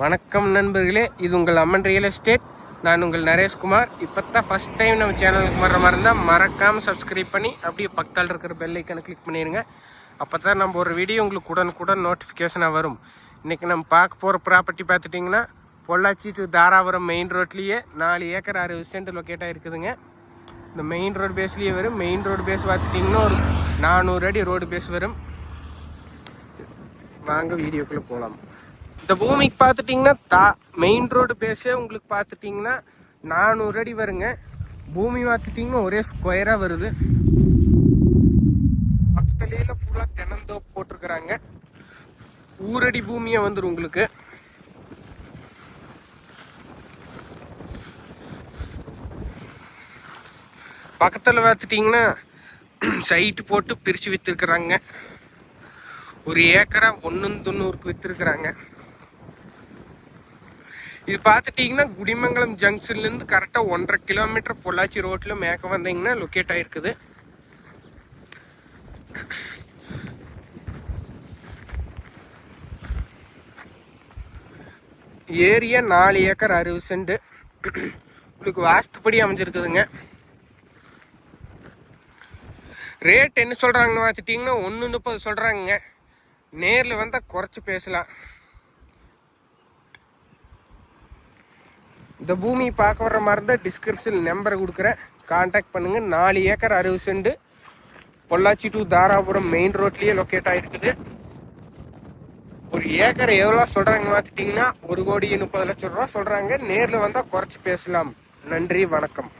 வணக்கம் நண்பர்களே இது உங்கள் அம்மன் ரியல் எஸ்டேட் நான் உங்கள் நரேஷ்குமார். இப்போ தான் ஃபஸ்ட் டைம் நம்ம சேனலுக்கு வர மாதிரி இருந்தால் மறக்காமல் சப்ஸ்கிரைப் பண்ணி அப்படியே பக்கத்தில் இருக்கிற பெல் ஐக்கனை கிளிக் பண்ணிடுங்க அப்போ தான் நம்ம ஒரு வீடியோ உங்களுக்கு உடனுக்குடன் நோட்டிஃபிகேஷனாக வரும். இன்றைக்கி நம்ம பார்க்க போகிற ப்ராப்பர்ட்டி பார்த்துட்டிங்கன்னா பொள்ளாச்சி டு தாராபுரம் மெயின் ரோட்லேயே நாலு ஏக்கர் அறுபது சென்ட் லொக்கேட் ஆகிருக்குதுங்க இந்த மெயின் ரோடு பேஸ்லேயே வரும். மெயின் ரோடு பேஸ் பார்த்துட்டிங்கன்னா ஒரு நானூறு அடி ரோடு பேஸ் வரும். வாங்க வீடியோக்குள்ளே போகலாம் இந்த பூமிக்கு பார்த்துட்டிங்கன்னா தா மெயின் ரோடு பேஸே உங்களுக்கு பார்த்துட்டிங்கன்னா நானூறு அடி வருங்க. பூமி பார்த்துட்டிங்கன்னா ஒரே ஸ்கொயராக வருது. பக்கத்துலேயே ஃபுல்லாக தென்னந்தோப்பு போட்டிருக்கிறாங்க. ஊரடி பூமியை வந்துடும் உங்களுக்கு. பக்கத்தில் பார்த்துட்டிங்கன்னா சைட்டு போட்டு பிரித்து விற்றுருக்குறாங்க ஒரு ஏக்கரா ஒன்று தொண்ணூறுக்கு விற்றுருக்குறாங்க இது பார்த்துட்டிங்கன்னா குடிமங்கலம் ஜங்ஷன்லேருந்து கரெக்டாக ஒன்றரை கிலோமீட்டர் பொள்ளாச்சி ரோட்டில் மேக்க வந்தீங்கன்னா லொக்கேட் ஆகிருக்குது ஏரியா நாலு ஏக்கர் அறுபது சென்ட். உங்களுக்கு வாஸ்துப்படி அமைஞ்சிருக்குதுங்க. ரேட் என்ன சொல்கிறாங்கன்னு பார்த்துட்டிங்கன்னா ஒன்று முப்பது சொல்கிறாங்க நேரில் வந்தால் குறைச்சி பேசலாம். இந்த பூமி பார்க்க வர்ற மாதிரி இருந்தால் டிஸ்கிரிப்ஷன் நம்பரை கொடுக்குறேன். காண்டாக்ட் பண்ணுங்கள் நாலு ஏக்கர் அறுபது cent Pollachi to Dharapuram main ரோட்லேயே லொக்கேட் ஆகிருக்குது ஒரு ஏக்கர் எவ்வளோ சொல்கிறாங்க பார்த்துட்டிங்கன்னா ஒரு கோடி முப்பது லட்சம் ரூபா சொல்கிறாங்க நேரில் வந்தால் குறைச்சி பேசலாம். நன்றி வணக்கம்.